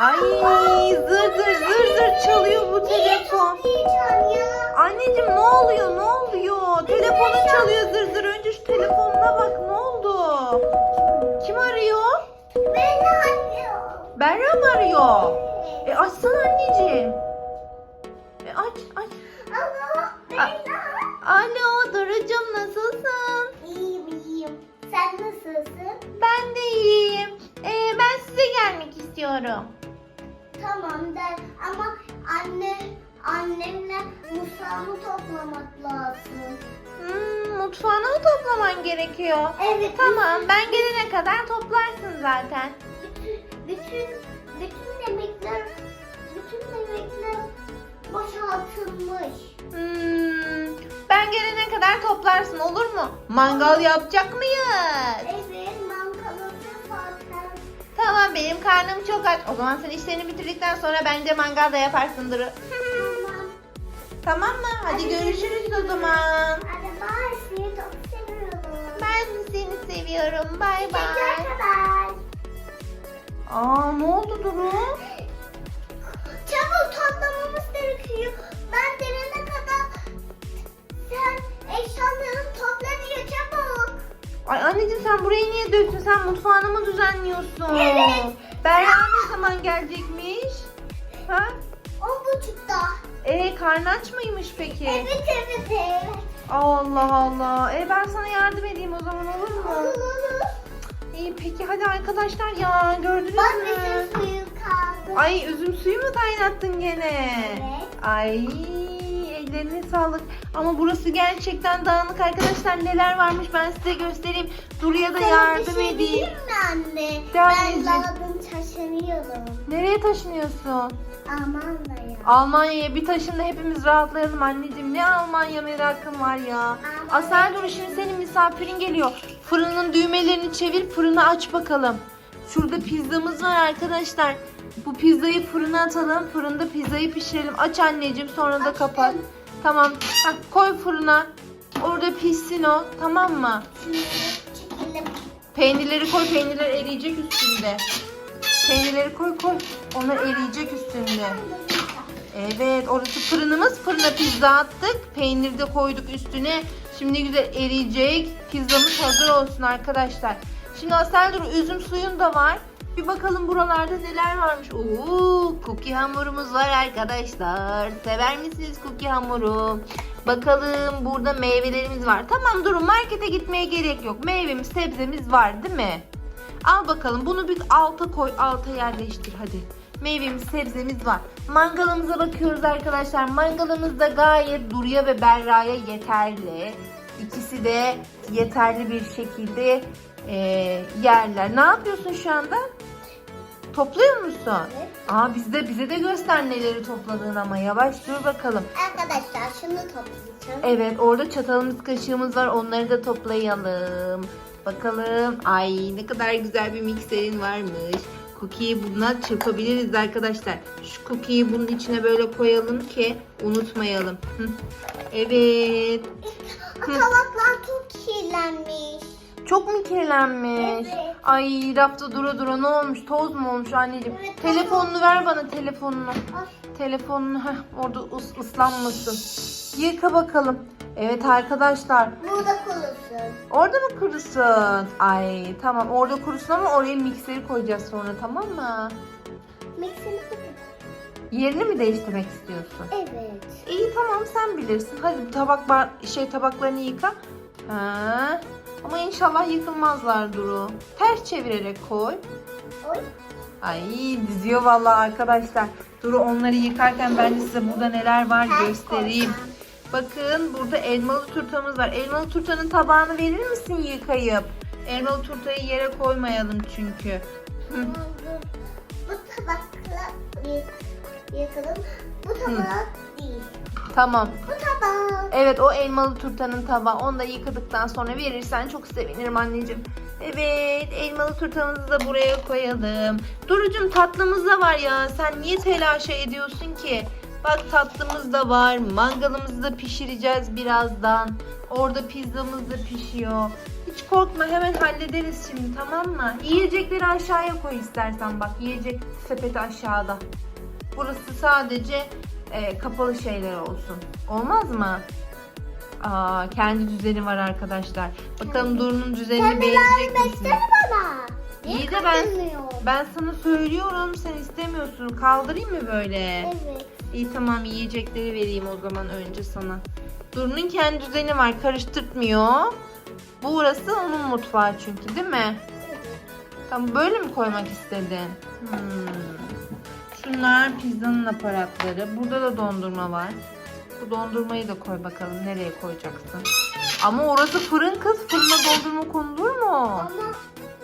Ay zır zır zır zır çalıyor bu telefon. Anneciğim ne oluyor ne oluyor? Telefonun çalıyor zır zır. Önce şu telefonuna bak ne oldu? Kim arıyor? Ben anlıyorum. Berra mı arıyor? E açsana anneciğim. E aç aç. Alo. A- Alo Doracığım nasılsın? İyiyim iyiyim. Sen nasılsın? Ben de iyiyim. Ee, ben size gelmek istiyorum. Tamam der ama anne annemle mutfağımı toplamak lazım. Hmm, mutfağını mı toplaman gerekiyor? Evet. Tamam ben gelene kadar toplarsın zaten. Bütün bütün bütün yemekler bütün yemekler boşaltılmış. Hmm, ben gelene kadar toplarsın olur mu? Mangal yapacak mıyız? Evet. Tamam benim karnım çok aç. O zaman sen işlerini bitirdikten sonra bence mangal da yaparsın Duru. Tamam. tamam mı? Hadi görüşürüz o zaman. Hadi bye seni çok seviyorum. Ben de seni seviyorum. Bay bay. Aa ne oldu Duru? Çabuk toplamamız gerekiyor. Ben gelene kadar sen çabuk. Ay anneciğim sen burayı niye döktün? Sen mutfağını mı düzenliyorsun? Evet. Berra ne zaman gelecekmiş? Ha? On buçukta. Ee karnı aç mıymış peki? Evet evet evet. Allah Allah. E ben sana yardım edeyim o zaman olur mu? Olur olur. İyi peki hadi arkadaşlar ya gördünüz Bak mü? bizim suyun kaldı. Ay üzüm suyu mu kaynattın gene? Evet. Ay ellerine sağlık. Ama burası gerçekten dağınık arkadaşlar. Neler varmış ben size göstereyim. Duru'ya da Sana yardım bir şey edeyim. diyeyim mi anne? De ben lazım taşınıyorum. Nereye taşınıyorsun? Almanya'ya. Almanya'ya bir taşında hepimiz rahatlayalım anneciğim. Ne Almanya merakım var ya. Asel Duru şimdi senin misafirin geliyor. Fırının düğmelerini çevir fırını aç bakalım. Şurada pizzamız var arkadaşlar. Bu pizzayı fırına atalım. Fırında pizzayı pişirelim. Aç anneciğim sonra da Açtım. Tamam. Hah, koy fırına. Orada pişsin o. Tamam mı? Peynirleri koy. Peynirler eriyecek üstünde. Peynirleri koy koy. Onlar eriyecek üstünde. Evet orası fırınımız. Fırına pizza attık. Peynir de koyduk üstüne. Şimdi güzel eriyecek. Pizzamız hazır olsun arkadaşlar. Şimdi Asel Duru üzüm suyun da var. Bir bakalım buralarda neler varmış. Oo, cookie hamurumuz var arkadaşlar. Sever misiniz cookie hamuru? Bakalım burada meyvelerimiz var. Tamam Duru markete gitmeye gerek yok. Meyvemiz, sebzemiz var değil mi? Al bakalım bunu bir alta koy. Alta yerleştir hadi. Meyvemiz, sebzemiz var. Mangalımıza bakıyoruz arkadaşlar. Mangalımız da gayet Duru'ya ve Berra'ya yeterli. İkisi de yeterli bir şekilde e, yerler. Ne yapıyorsun şu anda? Topluyor musun? Evet. Aa bizde bize de göster neleri topladığın ama yavaş dur bakalım. Arkadaşlar şunu toplayacağım. Evet orada çatalımız kaşığımız var onları da toplayalım. Bakalım ay ne kadar güzel bir mikserin varmış. Cookie'yi buna çırpabiliriz arkadaşlar. Şu cookie'yi bunun içine böyle koyalım ki unutmayalım. Hı. Evet. Tabaklar çok kirlenmiş. Çok mu kirlenmiş? Evet. Ay rafta dura dura ne olmuş? Toz mu olmuş anneciğim? Evet, Telefonunu ver bana telefonunu. Telefonunu heh, orada ıs, ıslanmasın. Yıka bakalım. Evet arkadaşlar Burada kurusun. Orada mı kurusun? Ay tamam orada kurusun ama oraya mikseri koyacağız sonra tamam mı? Kapat. Yerini mi değiştirmek istiyorsun? Evet. İyi tamam sen bilirsin. Hadi tabak bar şey tabaklarını yıka. Ha. Ama inşallah yıkılmazlar Duru. Ters çevirerek koy. Oy. Ay diziyor vallahi arkadaşlar. Duru onları yıkarken ben de size burada neler var Ters göstereyim. Bakın burada elmalı turtamız var. Elmalı turtanın tabağını verir misin yıkayıp? Elmalı turtayı yere koymayalım çünkü. Hı. Bu tabakla yı- yıkalım. Bu tabak değil. Tamam. Bu tabak. Evet o elmalı turtanın tabağı. Onu da yıkadıktan sonra verirsen çok sevinirim anneciğim. Evet elmalı turtamızı da buraya koyalım. Durucum tatlımız da var ya. Sen niye telaşa ediyorsun ki? Bak tatlımız da var. Mangalımızı da pişireceğiz birazdan. Orada pizzamız da pişiyor. Hiç korkma hemen hallederiz şimdi tamam mı? Yiyecekleri aşağıya koy istersen bak yiyecek sepeti aşağıda. Burası sadece e, kapalı şeyler olsun. Olmaz mı? Aa, kendi düzeni var arkadaşlar. Bakalım Duru'nun düzenini Sen beğenecek misin? bana. Niye İyi de ben kaldırmıyor? ben sana söylüyorum sen istemiyorsun. Kaldırayım mı böyle? Evet. İyi tamam yiyecekleri vereyim o zaman önce sana. Duru'nun kendi düzeni var karıştırtmıyor. Bu burası onun mutfağı çünkü değil mi? Tamam böyle mi koymak istedin? Hmm. Şunlar pizzanın aparatları. Burada da dondurma var. Bu dondurmayı da koy bakalım nereye koyacaksın. Ama orası fırın kız. Fırına dondurma konulur mu? Ama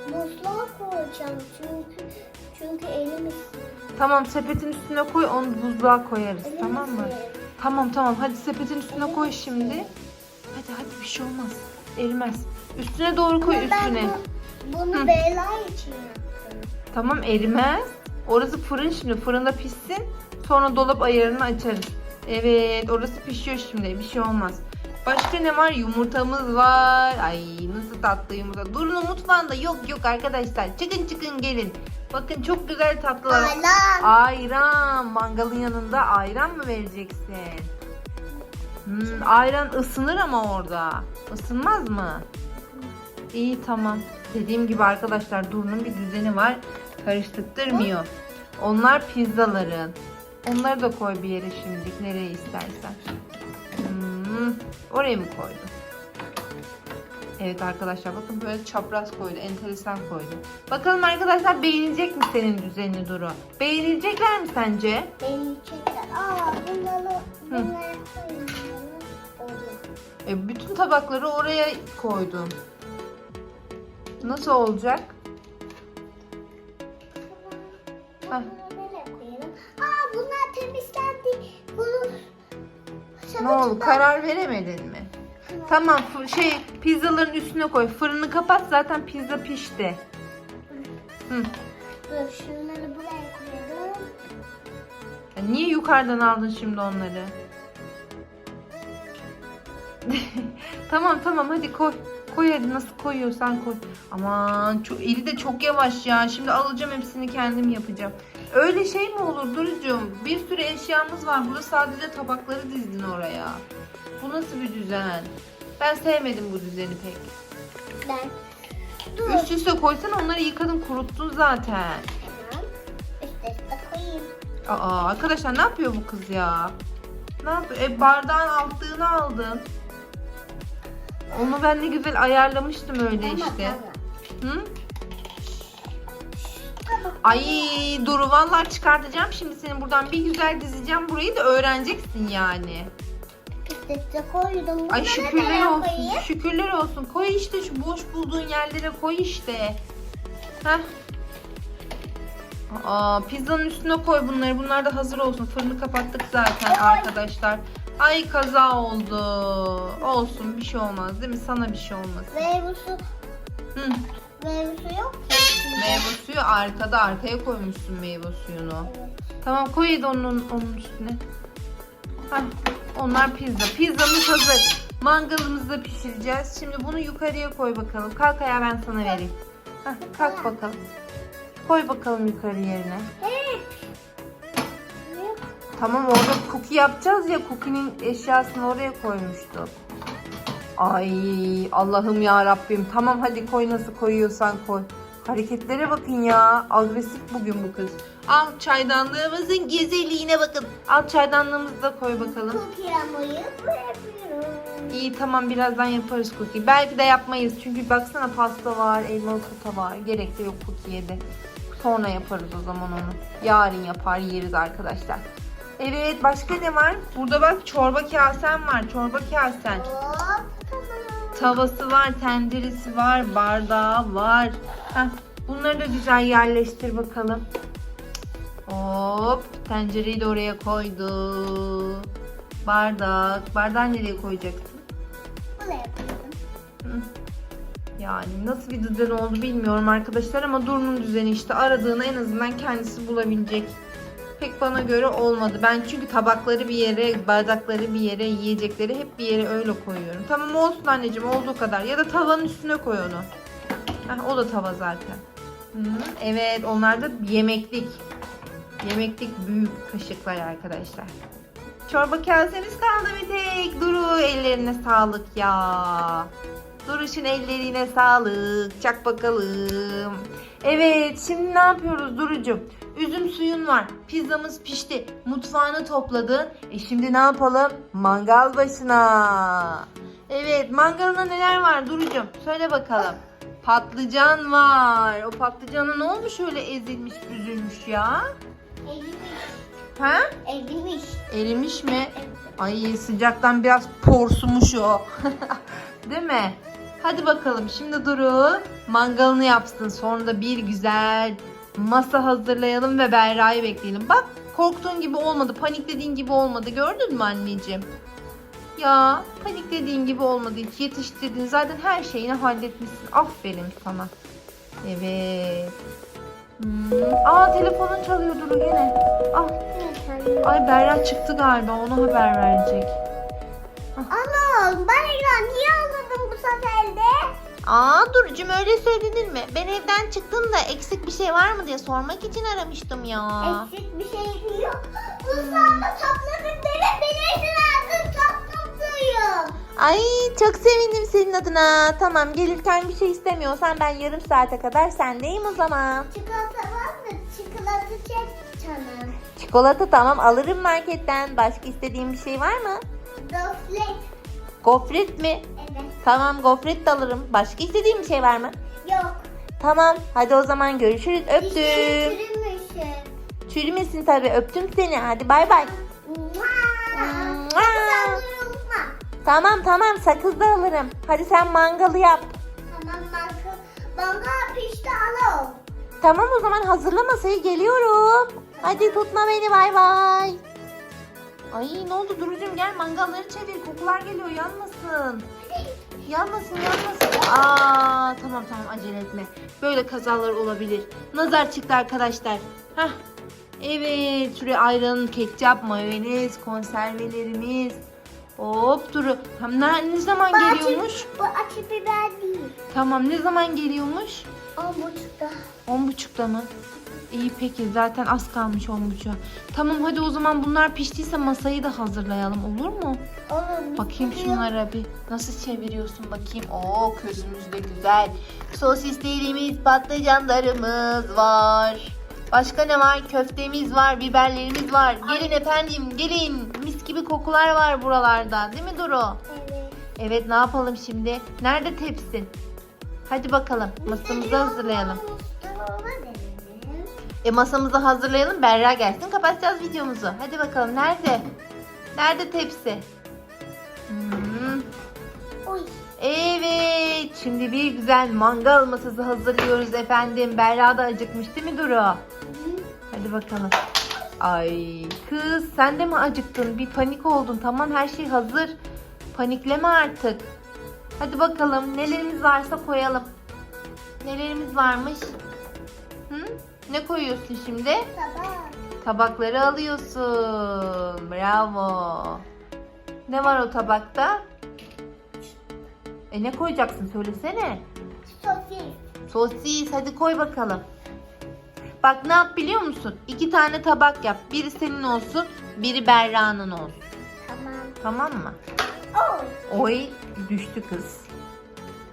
buzluğa koyacağım çünkü çünkü elim Tamam sepetin üstüne koy onu buzluğa koyarız elim tamam mı? ısınıyor. Tamam tamam hadi sepetin üstüne koy şimdi. Hadi hadi bir şey olmaz. Erimez. Üstüne doğru koy Ama üstüne. Ben bu, bunu Beyla için yaptım. Tamam erimez. Orası fırın şimdi. Fırında pişsin. Sonra dolap ayarını açarız. Evet orası pişiyor şimdi. Bir şey olmaz. Başka ne var? Yumurtamız var. Ay nasıl tatlı yumurta. Durun mutfağında yok yok arkadaşlar. Çıkın çıkın gelin. Bakın çok güzel tatlılar. Aylan. Ayran. Mangalın yanında ayran mı vereceksin? Hmm, ayran ısınır ama orada. Isınmaz mı? İyi tamam. Dediğim gibi arkadaşlar Duru'nun bir düzeni var. Karıştırtmıyor. Onlar pizzaların. Onları da koy bir yere şimdilik. Nereye istersen. Hmm, oraya mı koydun? Evet arkadaşlar bakın böyle çapraz koydu. Enteresan koydu. Bakalım arkadaşlar beğenecek mi senin düzenini Duru? Beğenilecekler mi sence? Beni çeker. Aa bunları. Olur. E, bütün tabakları oraya koydum. Nasıl olacak? Nereye koyalım? Aa bunlar temizlendi. Bunu Ne oldu? Karar veremedin mi? Tamam şey pizzaların üstüne koy. Fırını kapat zaten pizza pişti. Hı. Dur şunları buraya koyalım. Ya niye yukarıdan aldın şimdi onları? tamam tamam hadi koy. Koy hadi nasıl koyuyorsan koy. Aman çok, eli de çok yavaş ya. Şimdi alacağım hepsini kendim yapacağım. Öyle şey mi olur Duru'cum? Bir sürü eşyamız var. Burada sadece tabakları dizdin oraya. Bu nasıl bir düzen? Ben sevmedim bu düzeni pek. Ben. Dur. Üst üste koysan onları yıkadın kuruttun zaten. Tamam. Üst üste koyayım. Aa arkadaşlar ne yapıyor bu kız ya? Ne yapıyor? E bardağın altlığını aldın. Onu ben ne güzel ayarlamıştım öyle işte. Hı? Ay Duru vallahi çıkartacağım şimdi seni buradan bir güzel dizeceğim burayı da öğreneceksin yani. Koydum. Ay şükürler olsun. Şükürler olsun. Koy işte şu boş bulduğun yerlere koy işte. Heh. Aa, pizzanın üstüne koy bunları. Bunlar da hazır olsun. Fırını kapattık zaten Ay. arkadaşlar. Ay kaza oldu. Olsun bir şey olmaz değil mi? Sana bir şey olmaz. Meyve su, Hı. meyve su yok ki. Meyve suyu arkada. Arkaya koymuşsun meyve suyunu. Tamam koy hadi onun, onun üstüne. Heh, onlar pizza. Pizzamız hazır. Mangalımızı da pişireceğiz. Şimdi bunu yukarıya koy bakalım. Kalk ayağa ben sana vereyim. Heh, kalk bakalım. Koy bakalım yukarı yerine. Tamam orada cookie yapacağız ya. Cookie'nin eşyasını oraya koymuştuk. Ay Allah'ım ya Rabbim. Tamam hadi koy nasıl koyuyorsan koy. Hareketlere bakın ya. Agresif bugün bu kız. Al çaydanlığımızın güzelliğine bakın. Al çaydanlığımızı da koy bakalım. Hamuru bırakıyorum. İyi tamam birazdan yaparız cookie. Belki de yapmayız çünkü baksana pasta var, elmalı turta var. Gerek de yok cookie'ye de. Sonra yaparız o zaman onu. Yarın yapar yeriz arkadaşlar. Evet başka ne var? Burada bak çorba kasen var. Çorba kasen. Hop. Tavası var, tenceresi var, bardağı var. Heh, bunları da güzel yerleştir bakalım. Hop, tencereyi de oraya koydu. Bardak. Bardağı nereye koyacaksın? Buraya koydum. Yani nasıl bir düzen oldu bilmiyorum arkadaşlar ama Duru'nun düzeni işte aradığını en azından kendisi bulabilecek. Bana göre olmadı. Ben çünkü tabakları bir yere, bardakları bir yere, yiyecekleri hep bir yere öyle koyuyorum. Tamam olsun anneciğim olduğu kadar. Ya da tavanın üstüne koy onu. Heh, o da tava zaten. Hı, evet onlar da yemeklik. Yemeklik büyük kaşıklar arkadaşlar. Çorba kasemiz kaldı bir tek. Duru ellerine sağlık ya. Duruşun ellerine sağlık. Çak bakalım. Evet şimdi ne yapıyoruz Duru'cum? Üzüm suyun var. Pizzamız pişti. Mutfağını topladın. E şimdi ne yapalım? Mangal başına. Evet mangalına neler var Duru'cum? Söyle bakalım. Patlıcan var. O patlıcana ne olmuş öyle ezilmiş büzülmüş ya? Erimiş. Ha? Erimiş. Erimiş mi? Ay sıcaktan biraz porsumuş o. Değil mi? Hadi bakalım şimdi Duru mangalını yapsın. Sonra da bir güzel masa hazırlayalım ve Berra'yı bekleyelim. Bak korktuğun gibi olmadı. Paniklediğin gibi olmadı. Gördün mü anneciğim? Ya paniklediğin gibi olmadı. Hiç yetiştirdin. Zaten her şeyini halletmişsin. Aferin sana. Evet. Hmm. Aa telefonun çalıyor Duru gene. Ah Ay Berra çıktı galiba ona haber verecek. Anam Bayram niye ağladın bu sefer de? Aa Duru'cum öyle söylenir mi? Ben evden çıktım da eksik bir şey var mı diye sormak için aramıştım ya. Eksik bir şey yok. Bu sana topladık verebilirsin artık çok mutluyum. Ay çok sevindim senin adına. Tamam gelirken bir şey istemiyorsan ben yarım saate kadar sendeyim o zaman. Çikolata var mı? Çikolata çek canım. Çikolata tamam alırım marketten. Başka istediğin bir şey var mı? Goflet. Gofret mi? Evet. Tamam gofret de alırım. Başka istediğin bir şey var mı? Yok. Tamam hadi o zaman görüşürüz. Dişleri Öptüm. çürümüşsün. Çürümesin tabii öptüm seni. Hadi bay bay. Mua. Tamam tamam sakız da alırım. Hadi sen mangalı yap. Tamam bak. Bana pişti alalım. Tamam o zaman hazırla masayı geliyorum. Hadi tutma beni bay bay. Ay ne oldu Duru'cum gel mangalları çevir kokular geliyor yanmasın. Yanmasın yanmasın. Aa tamam tamam acele etme. Böyle kazalar olabilir. Nazar çıktı arkadaşlar. Hah. Evet şuraya ayran, ketçap, mayonez, konservelerimiz. Hop Duru. Hem ne, ne zaman Bu acı- geliyormuş? Bu acı biber değil. Tamam ne zaman geliyormuş? On buçukta. On buçukta mı? İyi peki zaten az kalmış on buçuğa. Tamam hadi o zaman bunlar piştiyse masayı da hazırlayalım olur mu? Olur. Bakayım şunlara bir. Nasıl çeviriyorsun bakayım. Oo közümüz de güzel. Sosislerimiz, patlıcanlarımız var. Başka ne var? Köftemiz var, biberlerimiz var. Gelin efendim gelin. Mis gibi kokular var buralarda. Değil mi Duru? Evet. Evet ne yapalım şimdi? Nerede tepsin? Hadi bakalım masamızı hazırlayalım. E masamızı hazırlayalım. Berra gelsin. Kapatacağız videomuzu. Hadi bakalım. Nerede? Nerede tepsi? Hmm. Evet. Şimdi bir güzel mangal masası hazırlıyoruz efendim. Berra da acıkmış değil mi Duru? Hadi bakalım. Ay kız sen de mi acıktın? Bir panik oldun. Tamam her şey hazır. Panikleme artık. Hadi bakalım nelerimiz varsa koyalım. Nelerimiz varmış? Hı? Ne koyuyorsun şimdi? Sabah. Tabakları alıyorsun. Bravo. Ne var o tabakta? E ne koyacaksın söylesene. Sosis. Sosis hadi koy bakalım. Bak ne yap biliyor musun? İki tane tabak yap. Biri senin olsun, biri Berra'nın olsun. Tamam. Tamam mı? Oy. Oy düştü kız.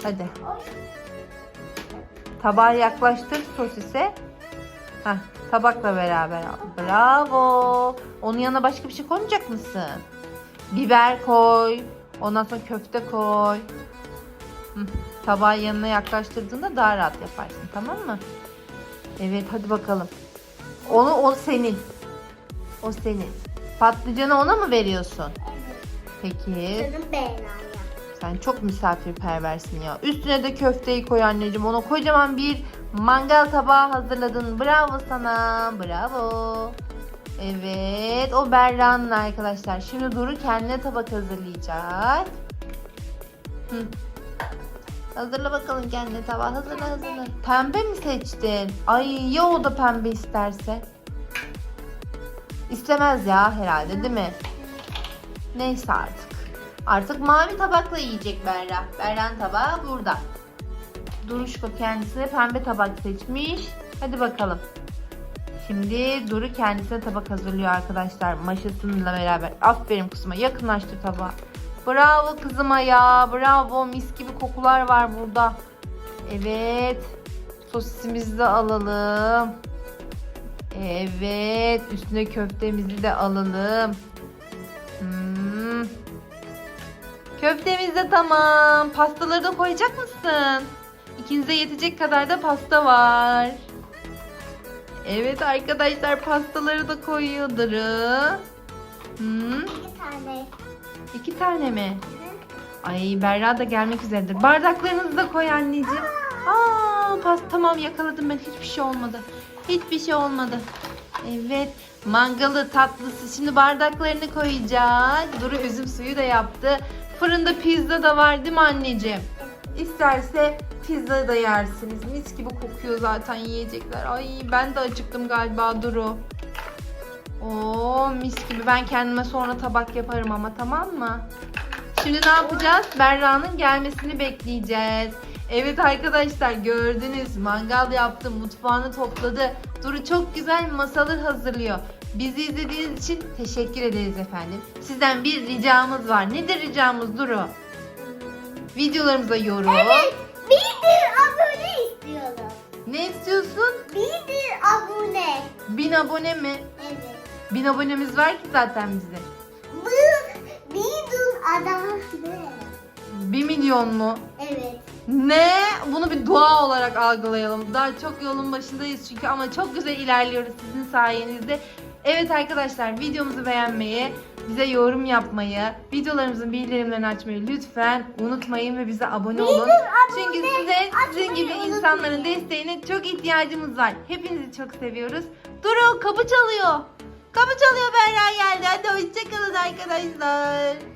Hadi Oy. tabağı yaklaştır sosise. Heh, tabakla beraber al. Bravo. Onun yanına başka bir şey koymayacak mısın? Biber koy. Ondan sonra köfte koy. Hı, tabağı yanına yaklaştırdığında daha rahat yaparsın tamam mı? Evet hadi bakalım. Onu o senin. O senin. Patlıcanı ona mı veriyorsun? Evet. Peki. Canım beğenen Sen çok misafirperversin ya. Üstüne de köfteyi koy anneciğim. Ona kocaman bir mangal tabağı hazırladın. Bravo sana. Bravo. Evet. O Berra'nın arkadaşlar. Şimdi Duru kendine tabak hazırlayacak. Hı. Hazırla bakalım kendine tabağı. Hazırla hazırla. Pembe mi seçtin? Ay ya o da pembe isterse? İstemez ya herhalde değil mi? Neyse artık. Artık mavi tabakla yiyecek Berra. Berra'nın tabağı burada. Duruşko kendisine pembe tabak seçmiş. Hadi bakalım. Şimdi Duru kendisine tabak hazırlıyor arkadaşlar. Maşasıyla beraber. Aferin kızıma yakınlaştır tabağı. Bravo kızıma ya. Bravo mis gibi kokular var burada. Evet. Sosisimizi de alalım. Evet. Üstüne köftemizi de alalım. Hmm. Köftemiz de tamam. Pastaları da koyacak mısın? İkinize yetecek kadar da pasta var. Evet arkadaşlar pastaları da koyuyor Duru. Hmm. İki tane. Mi? Ay Berra da gelmek üzeredir. Bardaklarınızı da koy anneciğim. Aa, pas tamam yakaladım ben. Hiçbir şey olmadı. Hiçbir şey olmadı. Evet. Mangalı tatlısı. Şimdi bardaklarını koyacak. Duru üzüm suyu da yaptı. Fırında pizza da var değil mi anneciğim? İsterse pizza da yersiniz. Mis gibi kokuyor zaten yiyecekler. Ay ben de acıktım galiba Duru. Oo mis gibi. Ben kendime sonra tabak yaparım ama tamam mı? Şimdi ne yapacağız? Berra'nın gelmesini bekleyeceğiz. Evet arkadaşlar gördünüz mangal yaptı, mutfağını topladı. Duru çok güzel masalar hazırlıyor. Bizi izlediğiniz için teşekkür ederiz efendim. Sizden bir ricamız var. Nedir ricamız Duru? Videolarımıza yorum. Evet. Bir abone istiyorum. Ne istiyorsun? Bir abone. Bin abone mi? Evet. Bin abonemiz var ki zaten bizim. Bu bir adam. Bir milyon mu? Evet. Ne? Bunu bir dua olarak algılayalım. Daha çok yolun başındayız çünkü ama çok güzel ilerliyoruz sizin sayenizde. Evet arkadaşlar videomuzu beğenmeyi, bize yorum yapmayı, videolarımızın bildirimlerini açmayı lütfen unutmayın ve bize abone olun. Çünkü size sizin gibi insanların desteğine çok ihtiyacımız var. Hepinizi çok seviyoruz. Duru kapı çalıyor. Kapı çalıyor Berra geldi. Hadi hoşçakalın arkadaşlar.